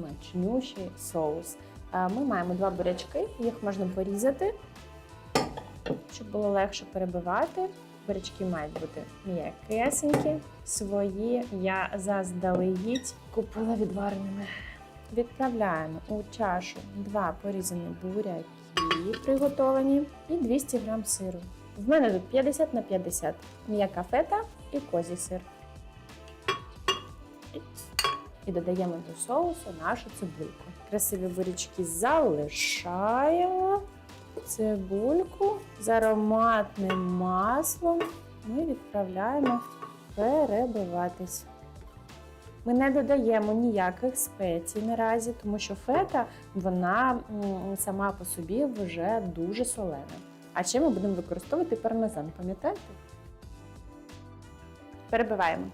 смачнющий соус. Е, Ми маємо два бурячки, їх можна порізати, щоб було легше перебивати. Бурячки мають бути м'якесенькі. Свої я заздалегідь купила відвареними. Відправляємо у чашу два порізані буряки приготовані і 200 грам сиру. В мене тут 50 на 50. М'яка фета і козій сир. І додаємо до соусу нашу цибульку. Красиві бурячки залишаємо. Цибульку з ароматним маслом ми відправляємо перебиватись. Ми не додаємо ніяких спецій наразі, тому що фета вона сама по собі вже дуже солена. А ще ми будемо використовувати пармезан, пам'ятаєте? Перебиваємо.